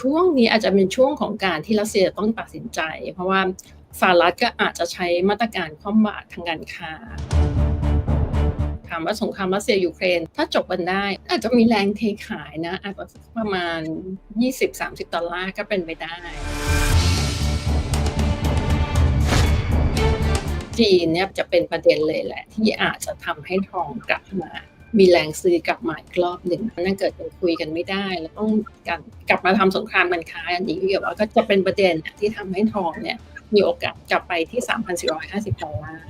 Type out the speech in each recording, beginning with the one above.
ช่วงนี้อาจจะเป็นช่วงของการที่รัสเซียต้องตัดสินใจ เพราะว่าสหรัฐก็อาจจะใช้มาตรการคว่ำบาตรทางการค้าถามว่าสงครามรัสเซียยูเครน ถ้าจบกันได้ อาจจะมีแรงเทขายนะ อาจจะประมาณ 20-30 ดอลลาร์ก็เป็นไปได้ จีนเนี่ยจะเป็นประเด็นเลยแหละ ที่อาจจะทำให้ทองกลับมา มีแรงซื้อกลับมาอีกรอบหนึ่งนั่นเกิดเป็นคุยกันไม่ได้ แล้วต้องการกลับมาทำสงครามการค้าอันนี้เกี่ยวว่าก็จะเป็นประเด็นที่ทำให้ทองเนี่ยมีโอกาสกลับไปที่ 3,450ดอลลาร์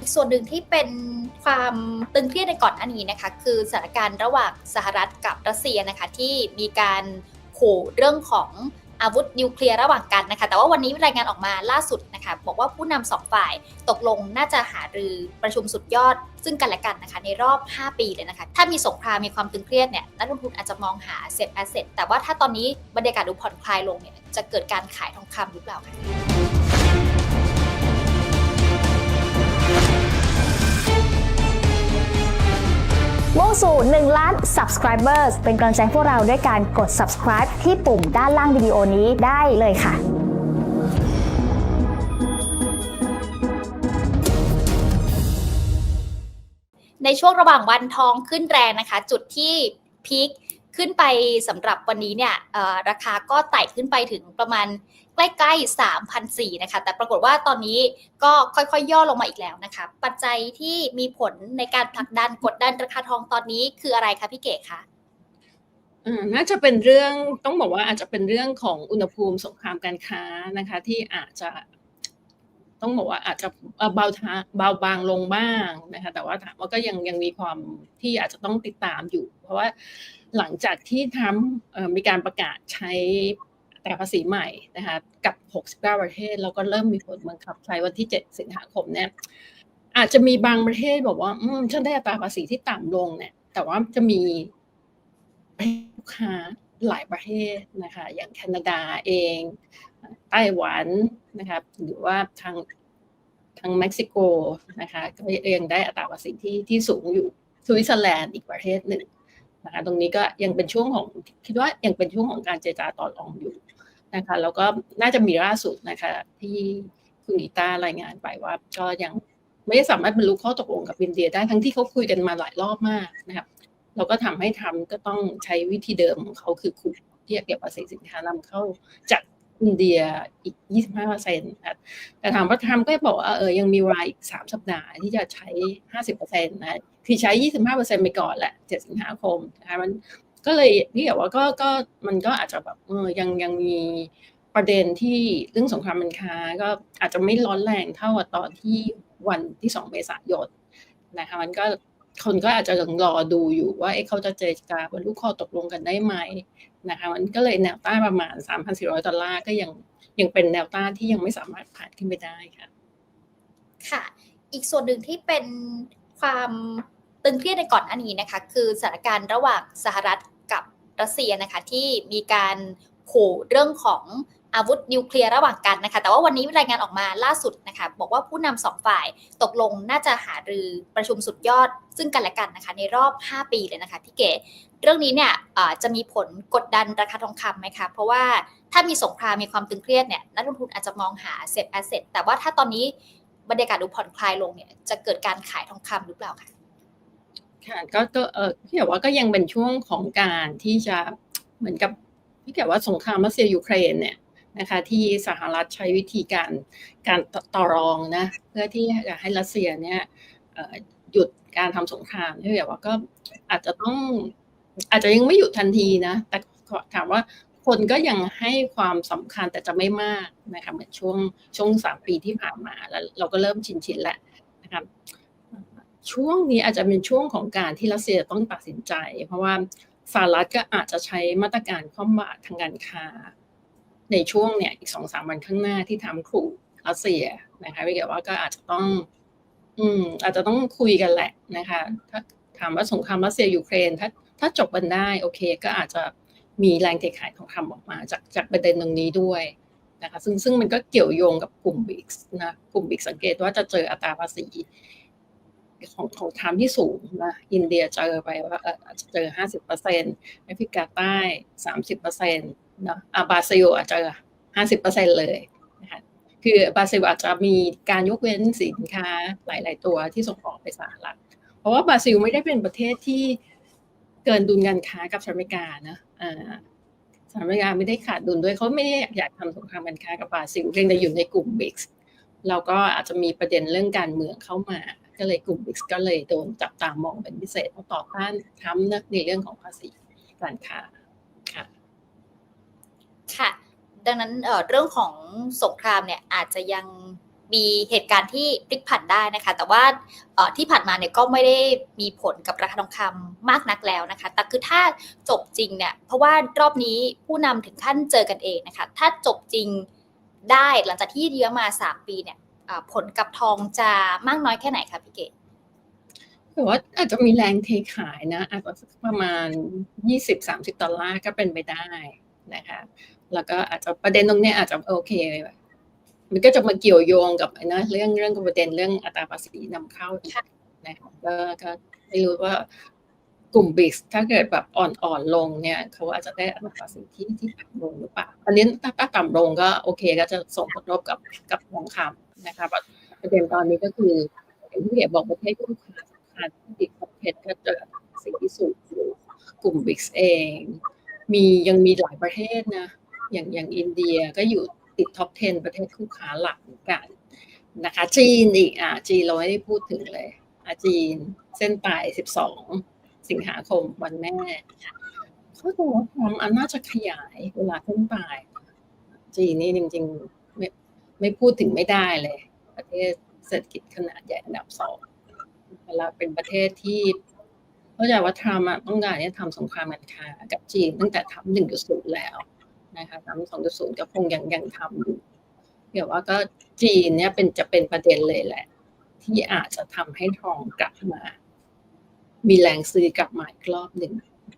อีกส่วนหนึ่งที่เป็นความตึงเครียดในก่อนอันนี้นะคะ คือสถานการณ์ระหว่างสหรัฐกับรัสเซียนะคะที่มีการขู่เรื่องของ อาวุธนิวเคลียร์ระหว่างกันนะคะ แต่ว่าวันนี้รายงานออกมาล่าสุดนะคะ บอกว่าผู้นำสองฝ่ายตกลงน่าจะหารือประชุมสุดยอด ซึ่งกันและกันนะคะ ในรอบ 5 ปีเลยนะคะ ถ้ามีสงครามมีความตึงเครียดเนี่ยนักลงทุนอาจจะมองหาเซ็ตแอสเซทแต่ว่าถ้าตอนนี้บรรยากาศดูผ่อนคลายลงเนี่ยจะเกิดการขายทองคำหรือเปล่าคะ มุ่งสู่ 1 ล้าน subscribers เป็นกำลังใจพวกเราด้วยการกด subscribe ที่ปุ่มด้านล่างวิดีโอนี้ได้เลยค่ะในช่วงระหว่างวันทองขึ้นแรงนะคะ จุดที่พีคขึ้นไปสำหรับวันนี้เนี่ยราคาก็ไต่ขึ้นไปถึงประมาณ ใกล้ๆ3,004นะคะ แต่ปรากฏว่าตอนนี้ก็ค่อยๆ ย่อลงมาอีกแล้วนะคะ ปัจจัยที่มีผลในการผลักดันกดดันราคาทองตอนนี้คืออะไรคะพี่เก๋คะอ่าน่าจะเป็นเรื่องต้องบอกว่าอาจจะเป็นเรื่องของอุณหภูมิสงครามการค้านะคะ ที่อาจจะต้องบอกว่าอาจจะเบาทาเบาบางลงบ้างนะคะ แต่ว่าถามว่าก็ยังยังมีความที่อาจจะต้องติดตามอยู่ เพราะว่าหลังจากที่ทรัมมีการประกาศใช้ อัตราภาษีใหม่นะคะกับ 69 ประเทศ แล้วก็เริ่มมีผลบังคับใช้วันที่ 7 สิงหาคมเนี่ยอาจจะมีบางประเทศบอกว่าอืมฉันได้อัตราภาษีที่ต่ำลงเนี่ยแต่ว่าจะมีลูกค้าหลายประเทศนะคะอย่างแคนาดาเองไต้หวันนะครับหรือว่าทางทางเม็กซิโกนะคะก็ยังได้อัตราภาษีที่ที่สูงอยู่สวิตเซอร์แลนด์อีกประเทศหนึ่งนะคะตรงนี้ก็ยังเป็นช่วงของคิดว่ายังเป็นช่วงของการเจรจาต่อรองอยู่ นะคะแล้วก็น่าจะมีล่าสุดนะคะ ที่คุณอีต้ารายงานไปว่า ก็ยังไม่สามารถบรรลุข้อตกลงกับอินเดียได้ทั้งที่เขาคุยกันมาหลายรอบมากนะครับเราก็ทำให้ทำก็ต้องใช้วิธีเดิมของเขาคือคุมที่จะเก็บภาษีสินค้านำเข้าจากอินเดียอีก 25เปอร์เซ็นต์นะแต่ถามว่าทำก็บอกว่าเออยังมีเวลาอีก 3 สัปดาห์ที่จะใช้ 50เปอร์เซ็นต์นะ คือใช้ 25เปอร์เซ็นต์ไปก่อนแหละ7สิงหาคมนะคะมัน ก็เลยนี่แบบว่าก็ก็มันก็อาจจะแบบเออยังยังมีประเด็นที่เรื่องสงครามการค้า ก็อาจจะไม่ร้อนแรงเท่ากับตอนที่วันที่2เมษายนนะคะมันก็คนก็อาจจะยังรอดูอยู่ว่าเอ๊ะเขาจะเจรจาบรรลุข้อตกลงกันได้ไหมนะคะมันก็เลยแนวต้านประมาณ 3,400 ดอลลาร์ก็ยังยังเป็นแนวต้านที่ยังไม่สามารถผ่านขึ้นไปได้ค่ะ ค่ะ อีกส่วนหนึ่งที่เป็นความ ตึงเครียดในก่อนอันนี้นะคะ คือสถานการณ์ระหว่างสหรัฐกับรัสเซียนะคะที่มีการขู่เรื่องของอาวุธนิวเคลียร์ระหว่างกันนะคะ แต่ว่าวันนี้รายงานออกมาล่าสุดนะคะ บอกว่าผู้นำสองฝ่ายตกลงน่าจะหารือประชุมสุดยอด ซึ่งกันและกันนะคะ ในรอบ 5 ปีเลยนะคะพี่เก๋เรื่องนี้เนี่ยจะมีผลกดดันราคาทองคำไหมคะ เพราะว่าถ้ามีสงครามมีความตึงเครียดเนี่ยนักลงทุนอาจจะมองหาเซ็ตแอสเซทแต่ว่าถ้าตอนนี้บรรยากาศดูผ่อนคลายลงเนี่ยจะเกิดการขายทองคำหรือเปล่าคะ ค่ะก็ก็เออพี่เขียวว่าก็ยังเป็นช่วงของการที่จะเหมือนกับพี่เขียวว่าสงครามรัสเซียยูเครนเนี่ยนะคะที่สหรัฐใช้วิธีการการต่อรองนะเพื่อที่จะให้รัสเซียเนี่ยหยุดการทำสงครามพี่เขียวว่าก็อาจจะต้องอาจจะยังไม่หยุดทันทีนะ แต่ถามว่าคนก็ยังให้ความสำคัญแต่จะไม่มากนะคะเหมือนช่วงช่วงสามปีที่ผ่านมาแล้วเราก็เริ่มชินชินๆแล้วนะครับ ช่วงนี้อาจจะเป็นช่วงของการที่รัสเซียต้องตัดสินใจ เพราะว่าสหรัฐก็อาจจะใช้มาตรการคว่ำบาตรทางการค้า ในช่วงเนี่ยอีกสองสามวันข้างหน้าที่ทำขู่รัสเซียนะคะพี่เกว่าก็อาจจะต้อง อืม อาจจะต้องคุยกันแหละนะคะ ถ้าถามว่าสงครามรัสเซียยูเครนถ้าถ้าจบกันได้ โอเค ก็อาจจะมีแรงเทขายของคำออกมา จากจากประเด็นตรงนี้ด้วยนะคะ ซึ่งซึ่งมันก็เกี่ยวโยงกับกลุ่มบิ๊กนะกลุ่มบิ๊กสังเกตว่าจะเจออัตราภาษี ของของทรัมที่สูงนะอินเดียเจอไปว่าเจอห้าสิบเปอร์เซ็นต์แอฟริกาใต้สามสิบเปอร์เซ็นต์นะอาบาซิลอาจจะห้าสิบเปอร์เซ็นต์เลยนะคะคือบราซิลอาจจะมีการยกเว้นสินค้าหลาย ๆ ตัวที่ส่งออกไปสหรัฐเพราะว่าบราซิลไม่ได้เป็นประเทศที่เกินดุลการค้ากับสหรัฐอเมริกานะอ่าสหรัฐอเมริกาไม่ได้ขาดดุลด้วยเขาไม่ได้อยากทำสงครามการค้ากับบราซิลเพียงแต่อยู่ในกลุ่มบิกส์เราก็อาจจะมีประเด็นเรื่องการเมืองเข้ามา ก็เลยกลุ่มบิกส์ก็เลยโดนจับตามองเป็นพิเศษเพราะต่อต้านทรัมนะในเรื่องของภาษีการค้าค่ะ ค่ะ ดังนั้นเเรื่องของสงครามเนี่ยอาจจะยังมีเหตุการณ์ที่พลิกผันได้นะคะ แต่ว่าที่ผ่านมาเนี่ยก็ไม่ได้มีผลกับราคาทองคำมากนักแล้วนะคะ แต่คือถ้าจบจริงเนี่ย เพราะว่ารอบนี้ผู้นำถึงขั้นเจอกันเองนะคะ ถ้าจบจริงได้หลังจากที่เยื้อมา 3 ปีเนี่ย ผลกับทองจะมากน้อยแค่ไหนคะพี่เกศแต่ว่าอาจจะมีแรงเทขายนะ อาจจะประมาณ 20-30 ดอลลาร์ก็เป็นไปได้นะคะ แล้วก็อาจจะประเด็นตรงเนี้ยอาจจะโอเค มันก็จะมาเกี่ยวโยงกับไอ้นะเรื่องเรื่องประเด็นเรื่องอัตราภาษีนำเข้าอีกนะคะก็ก็ไม่รู้ว่า กลุ่มบิกถ้าเกิดแบบอ่อนๆลงเนี่ยเขาอาจจะได้อัตราภาษีที่ที่ต่ำลงหรือเปล่า อันนี้ถ้าถ้าต่ำลงก็โอเคก็จะส่งผลกระทบกับกับทองคำนะคะประเด็นตอนนี้ก็คืออย่างที่เห็นบอกประเทศคู่ค้าสำคัญที่ติดประเทศก็จออัตราภาษีที่สูงอยู่กลุ่มบิกเอง มียังมีหลายประเทศนะ อย่างอย่างอินเดียก็อยู่ติดท็อป 10 ประเทศคู่ค้าหลักกันนะคะ จีนอีกอะจีนเราไม่ได้พูดถึงเลยอะจีนเส้นตาย 12 สิงหาคมวันแม่เขาบอกว่าความอันน่าจะขยายเวลาเส้นตายจีนนี่จริงๆไม่ไม่พูดถึงไม่ได้เลย ประเทศเศรษฐกิจขนาดใหญ่อันดับสองเวลาเป็นประเทศที่เข้าใจว่าทรัมป์อะต้องการจะทำสงครามการค้ากับจีนตั้งแต่ทำหนึ่งจุดศูนย์แล้วนะคะทำสองจุดศูนย์ก็คงยังยังทำอยู่เดี๋ยวว่าก็จีนเนี่ยเป็นจะเป็นประเด็นเลยแหละ ที่อาจจะทำให้ทองกลับมา มีแรงซื้อกลับมาอีกรอบหนึ่ง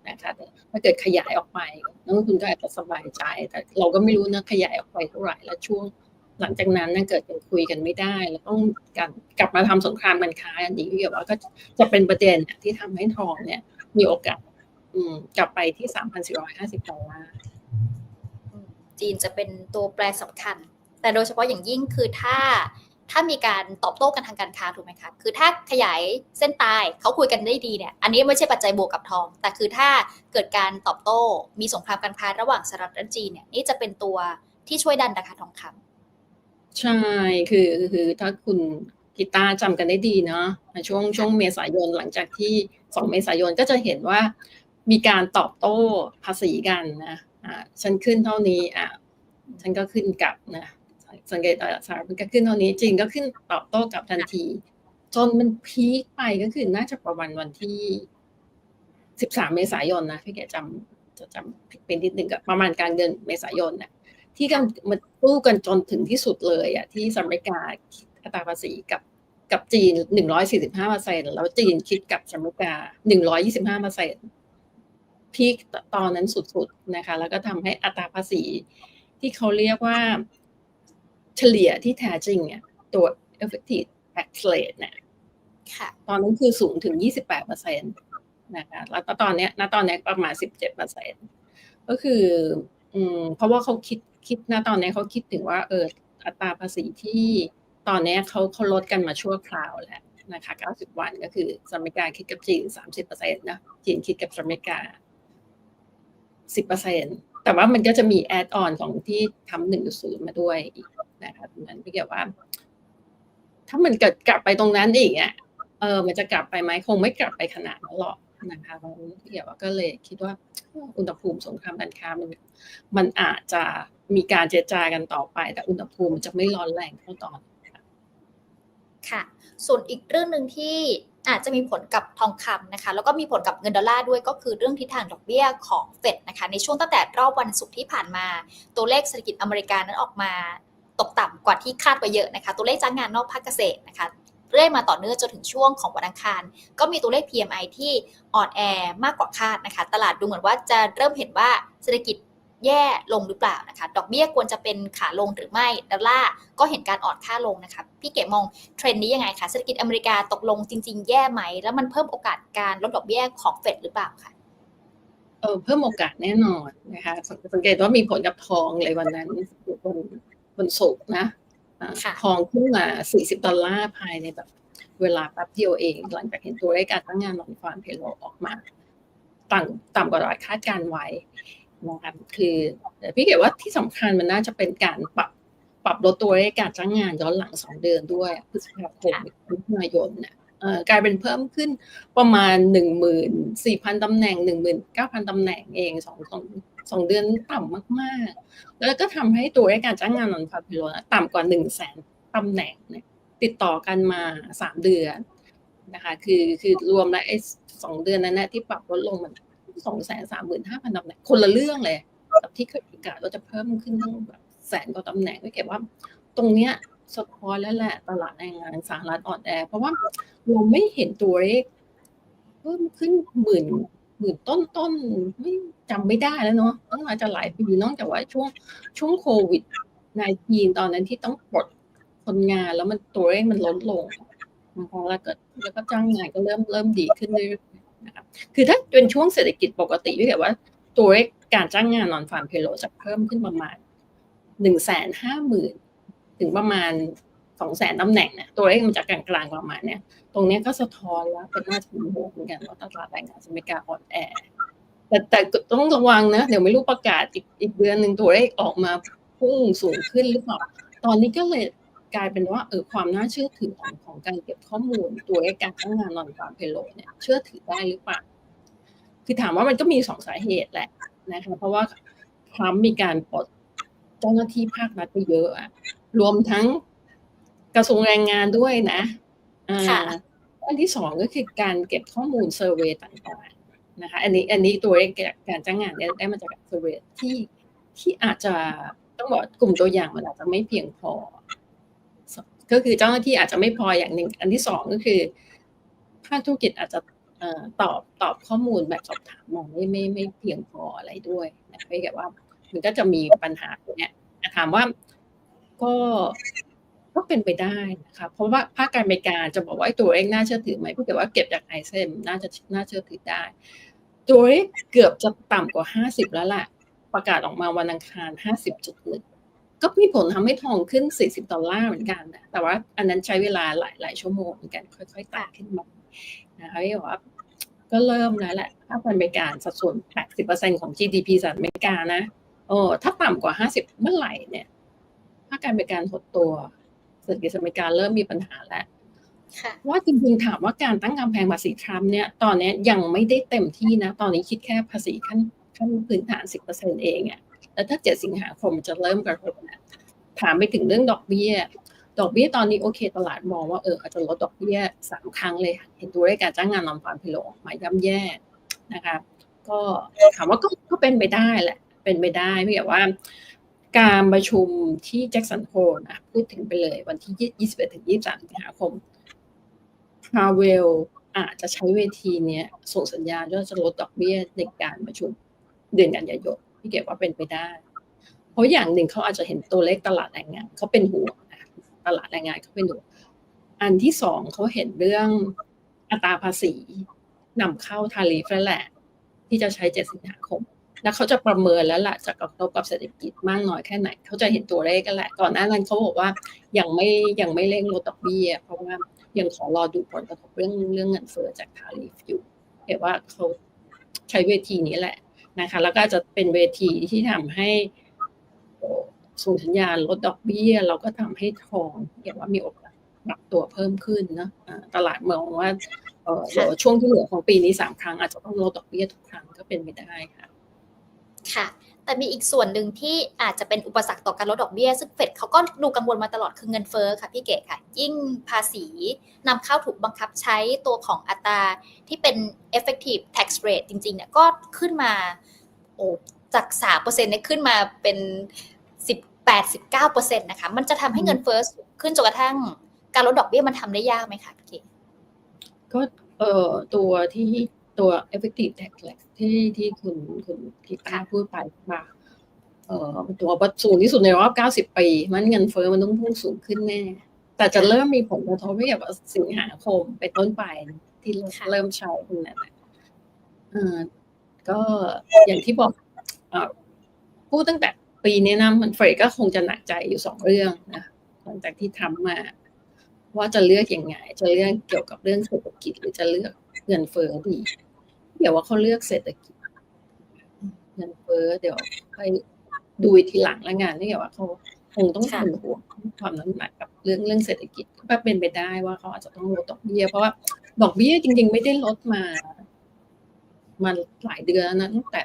นะคะแต่ถ้าเกิดขยายออกไปนักลงทุนก็อาจจะสบายใจ แต่เราก็ไม่รู้นะขยายออกไปเท่าไหร่แล้วช่วง หลังจากนั้นน่าเกิดยังคุยกันไม่ได้ แล้วต้องการกลับมาทำสงครามการค้าอันนี้เกี่ยวว่าก็จะเป็นประเด็นที่ทำให้ทองเนี่ย มีโอกาสกลับไปที่สามพันสี่ร้อยห้าสิบดอลลาร์จีนจะเป็นตัวแปรสำคัญ แต่โดยเฉพาะอย่างยิ่งคือถ้า ถ้ามีการตอบโต้กันทางการค้าถูกไหมคะคือถ้าขยายเส้นตายเขาคุยกันได้ดีเนี่ยอันนี้ไม่ใช่ปัจจัยบวกกับทอง แต่คือถ้าเกิดการตอบโต้ มีสงครามการค้าระหว่างสหรัฐและจีนเนี่ยนี่จะเป็นตัวที่ช่วยดันราคาทองคำใช่คือคือถ้าคุณกีตาร์จำกันได้ดีเนาะในช่วงช่วงเมษายนหลังจากที่สองเมษายนก็จะเห็นว่ามีการตอบโต้ภาษีกันนะอ่าฉันขึ้นเท่านี้อะฉันก็ขึ้นกลับนะ สังเกตตอะสหรัฐก็ขึ้นเท่านี้จีนก็ขึ้นตอบโต้กลับทันที จนมันพีคไปก็คือน่าจะประมาณวันที่สิบสามเมษายนนะพี่แกจำจะจำผิดเป็นนิดนึงกับประมาณกลางเดือนเมษายนน่ะที่กันมันตู้กันจนถึงที่สุดเลยอะที่สหรัฐอเมริกาอัตราภาษีกับกับจีนหนึ่งร้อยสี่สิบห้าเปอร์เซ็นแล้วจีนคิดกับสหรัฐอเมริกาหนึ่งร้อยยี่สิบห้าเปอร์เซ็นพีคตอนนั้นสุดๆนะคะ แล้วก็ทำให้อัตราภาษีที่เขาเรียกว่า เฉลี่ยที่แท้จริงเนี่ยตัว effective tax rate เนี่ยค่ะตอนนั้นคือสูงถึง 28เปอร์เซ็นต์นะคะแล้วตอนเนี้ยณตอนเนี้ยประมาณ 17เปอร์เซ็นต์ก็คืออืมเพราะว่าเขาคิดคิดณตอนนี้เขาคิดถึงว่าเอออัตราภาษีที่ตอนเนี้ยเขาเขาลดกันมาชั่วคราวแล้วนะคะ 90 วันก็คือสหรัฐอเมริกาคิดกับจีน 30เปอร์เซ็นต์นะจีนคิดกับสหรัฐอเมริกา 10เปอร์เซ็นต์แต่ว่ามันก็จะมีแอดออนของที่ทำหนึ่งศูนย์มาด้วยอีกนะ คะตรงนั้นพี่เกี่ยวว่า ถ้ามันเกิดกลับไปตรงนั้นอีกอะเออ มันจะกลับไปไหมคงไม่กลับไปขนาดนั้นหรอกนะคะเพราะพี่เกี่ยวว่าก็เลยคิดว่าอุณหภูมิสงครามการค้ามันมันอาจจะมีการเจรจากันต่อไป แต่อุณหภูมิมันจะไม่ร้อนแรงเท่าตอนค่ะค่ะส่วนอีกเรื่องหนึ่งที่อาจจะมีผลกับทองคำนะคะ แล้วก็มีผลกับเงินดอลลาร์ด้วยก็คือเรื่องทิศทางดอกเบี้ยของเฟดนะคะ ในช่วงตั้งแต่รอบวันศุกร์ที่ผ่านมา ตัวเลขเศรษฐกิจอเมริกานั้นออกมา ตกต่ำกว่าที่คาดไว้เยอะนะคะ ตัวเลขจ้างงานนอกภาคเกษตรนะคะเรื่อยมาต่อเนื่องจนถึงช่วงของวันอังคาร ก็มีตัวเลข PMI ที่อ่อนแอมากกว่าคาดนะคะ ตลาดดูเหมือนว่าจะเริ่มเห็นว่าเศรษฐกิจแย่ลงหรือเปล่านะคะ ดอกเบี้ยควรจะเป็นขาลงหรือไม่ ดอลลาร์ก็เห็นการอ่อนค่าลงนะคะ พี่เก๋มองเทรนด์นี้ยังไงคะ เศรษฐกิจอเมริกาตกลงจริง ๆ แย่ไหม แล้วมันเพิ่มโอกาสการลดดอกเบี้ยของเฟดหรือเปล่าคะเออเพิ่มโอกาสแน่นอนนะคะ สังสังเกตว่ามีผลกับทองเลยวันนั้นวัน วันศุกร์นะอ่าค่ะทองขึ้นมา 40 ดอลลาร์ภายในแบบเวลาแป๊บเดียวเอง หลังจากเห็นตัวเลขการจ้างงานนอนฟาร์มเพโลออกมาต่ำต่ำกว่าตลาดคาดการณ์ไว้นะครับคือแต่พี่เก๋ว่าที่สำคัญมันน่าจะเป็นการปรับปรับลดตัวเลขการจ้างงานย้อนหลังสองเดือนด้วยพฤษภาคมมิถุนายนเนี่ยเอ่อกลายเป็นเพิ่มขึ้นประมาณหนึ่งหมื่นสี่พันตำแหน่งหนึ่งหมื่นเก้าพันตำแหน่งเองสองสอง สองเดือนต่ำมากๆ แล้วก็ทำให้ตัวเลขการจ้างงานนอนฟาร์มเพโลต่ำกว่าหนึ่งแสนตำแหน่งเนี่ยติดต่อกันมาสามเดือนนะคะคือคือรวมแล้วไอ้สองเดือนนั้นนะที่ปรับลดลงมันสองแสนสามหมื่นห้าพันตำแหน่งคนละเรื่องเลยกับที่เคยประกาศว่าจะเพิ่มขึ้นตั้งแบบแสนกว่าตำแหน่งก็เก็บว่า ตรงเนี้ยสะท้อนแล้วแหละตลาดแรงงานสหรัฐอ่อนแอ เพราะว่าเราไม่เห็นตัวเลขเพิ่มขึ้นหมื่น หมื่นต้นต้นๆไม่จำไม่ได้แล้วเนาะตั้งมาจจะหลายปีนอกจากว่าช่วงช่วงโควิดในทีตอนนั้นที่ต้องปลดคนงานแล้วมันตัวเลขมันลดลงนะคะแล้วก็แล้วก็จ้างงานก็เริ่มเริ่มดีขึ้นเรื่อยๆนะครับคือถ้าเป็นช่วงเศรษฐกิจปกติพี่เห็นว่าตัวเลขการจ้างงานนอนฟาร์มเพโลจะเพิ่มขึ้นประมาณหนึ่งแสนห้าหมื่นถึงประมาณ สองแสนตำแหน่งเนี่ยตัวเลขมันจะกลางๆประมาณเนี้ยตรงนี้ก็สะท้อนแล้วเป็นน่าจะเป็นห่วงเหมือนกันว่าตลาดแรงงานอเมริกาอ่อนแอแต่แต่ต้องระวังนะ เดี๋ยวไม่รู้ประกาศอีกอีกเดือนหนึ่งตัวเลขออกมาพุ่งสูงขึ้นหรือเปล่าตอนนี้ก็เลยกลายเป็นว่าเออความน่าเชื่อถือของของการเก็บข้อมูล ตัวเลขการจ้างงานนอนฟาร์มเพโลเนี่ยเชื่อถือได้หรือเปล่าคือถามว่ามันก็มีสองสาเหตุแหละนะคะเพราะว่าทรัมป์มีการปลดเจ้าหน้าที่ภาครัฐไปเยอะอะรวมทั้ง กระทรวงแรงงานด้วยนะอ่าค่ะอันที่สองก็คือการเก็บข้อมูลเซอร์เวยต่างๆนะคะ อันนี้อันนี้ตัวเลขการจ้างงานเนี่ยได้มาจากเซอร์เวยที่ที่อาจจะต้องบอกกลุ่มตัวอย่างมันอาจจะไม่เพียงพอ ก็คือเจ้าหน้าที่อาจจะไม่พออย่างหนึ่ง อันที่สองก็คือภาคธุรกิจอาจจะเอ่อตอบตอบข้อมูลแบบสอบถามมองไม่ไม่ไม่เพียงพออะไรด้วยนะไม่แบบว่า มันก็จะมีปัญหาตรงเนี้ยแต่ถามว่าก็ ก็เป็นไปได้นะคะเพราะว่าภาคการเมริกาจะบอกว่าตัวเลขน่าเชื่อถือไหมเพราะว่าเก็บจากไอเซมน่าจะน่าเชื่อถือได้ ตัวเลขเกือบจะต่ำกว่าห้าสิบแล้วล่ะ ประกาศออกมาวันอังคารห้าสิบจุดหนึ่งก็มีผลทำให้ทองขึ้นสี่สิบดอลลาร์เหมือนกันนะแต่ว่าอันนั้นใช้เวลาหลายหลายชั่วโมงเหมือนกันค่อยๆไต่ขึ้นมานะคะที่บอกว่าก็เริ่มแล้วแหละภาคการเมริกาสัดส่วน 80%ของ GDP สหรัฐอเมริกานะโอ้ถ้าต่ำกว่า 50 เมื่อไหร่เนี่ยภาคการเมริกาหดตัว เศรษฐกิจอเมริกาเริ่มมีปัญหาแล้วค่ะว่าจริงๆถามว่าการตั้งกำแพงภาษีทรัมป์เนี่ยตอนนี้ยังไม่ได้เต็มที่นะ ตอนนี้คิดแค่ภาษีขั้นขั้นพื้นฐาน10%เองอะแล้วถ้า7สิงหาคมจะเริ่มกระทบนะถามไปถึงเรื่องดอกเบี้ย ดอกเบี้ยตอนนี้โอเค ตลาดมองว่าเอออาจจะลดดอกเบี้ยสามครั้งเลย เห็นตัวเลขการจ้างงานนอนฟาร์มพิโลออกมาย่ำแย่นะคะ ก็ถามว่าก็ก็เป็นไปได้แหละ เป็นไปได้ไม่แบบว่า การประชุมที่แจ็คสันโฮลนะพูดถึงไปเลยวันที่ 21 ถึง 23 สิงหาคมพาเวลอาจจะใช้เวทีเนี้ยส่งสัญญาณว่าจะลดดอกเบี้ยในการประชุมเดือนกันยายนพี่เก็บว่าเป็นไปได้ เพราะอย่างหนึ่งเขาอาจจะเห็นตัวเลขตลาดแรงงานเขาเป็นห่วงนะตลาดแรงงานเขาเป็นห่วงอันที่สองเขาเห็นเรื่องอัตราภาษีนำเข้าทาริฟแล้วแหละที่จะใช้เจ็ดสิงหาคม แล้วเขาจะประเมินแล้วล่ะจะกระทบกับเศรษฐกิจมากน้อยแค่ไหน เขาจะเห็นตัวเลขกันแหละ ก่อนหน้านั้นเขาบอกว่ายังไม่ยังไม่เร่งลดดอกเบี้ย เพราะว่ายังขอรอดูผลกระทบเรื่องเรื่องเงินเฟ้อจากทาริฟอยู่แต่ว่าเขาใช้เวทีนี้แหละนะคะ แล้วก็จะเป็นเวทีที่ทำให้ส่งสัญญาณลดดอกเบี้ย เราก็ทำให้ทองเรียกว่ามีโอกาสปรับตัวเพิ่มขึ้นนะอ่าตลาดมองว่าเอ่อเดี๋ยวช่วงที่เหลือของปีนี้สามครั้งอาจจะต้องลดดอกเบี้ยทุกครั้งก็เป็นไปได้ค่ะ ค่ะ แต่มีอีกส่วนหนึ่งที่อาจจะเป็นอุปสรรคต่อการลดดอกเบี้ย ซึ่งเฟดเขาก็ดูกังวลมาตลอดคือเงินเฟ้อค่ะพี่เก๋ค่ะ ยิ่งภาษีนำเข้าถูกบังคับใช้ตัวของอัตราที่เป็น effective tax rate จริงๆเนี่ยก็ขึ้นมาโอ้จาก3%เนี่ยขึ้นมาเป็น 18 19%นะคะ มันจะทำให้เงินเฟ้อสูงขึ้นจนกระทั่งการลดดอกเบี้ยมันทำได้ยากไหมคะพี่เก๋ก็เอ่อตัวที่ ตัว effective tax rate ที่ที่คุณคุณกีตาร์พูดไปมาออตัวสูงที่สุดในรอบ 90 ปี มันเงินเฟ้อมันต้องพุ่งสูงขึ้นแน่ แต่จะเริ่มมีผลกระทบไม่เกี่ยวกับสิงหาคมเป็นต้นไปที่เริ่มใช้ตรงนั้นแหละเออก็อย่างที่บอกเออพูดตั้งแต่ปีนี้นะมันเฟรดก็คงจะหนักใจอยู่สองเรื่องนะหลังจากที่ทำมา ว่าจะเลือกยังไง จะเลือกเกี่ยวกับเรื่องเศรษฐกิจหรือจะเลือกเงินเฟ้อดี เดี๋ยวว่าเขาเลือกเศรษฐกิจเงินเฟ้อเดี๋ยวไปดูทีหลังล้วงานนี่เกี่ยวว่าเขาคงต้องค่ะเป็นห่วงความน้ำหนักกับเรื่องเรื่องเศรษฐกิจก็เป็นไปได้ว่าเขาอาจจะต้องลดดอกเบี้ยเพราะว่าดอกเบี้ยจริง ๆ ไม่ได้ลดมามาหลายเดือนนะตั้งแต่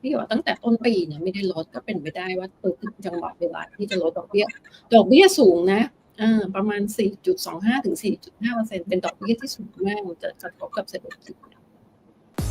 พี่ว่าตั้งแต่ต้นปีเนี่ยไม่ได้ลดก็เป็นไปได้ว่าเออจังหวะเวลาที่จะลดดอกเบี้ย ดอกเบี้ยสูงนะอ่าประมาณ 4.25 ถึง 4.5เปอร์เซ็นเป็นดอกเบี้ยที่สูงมากจะกระทบกับเศรษฐกิจ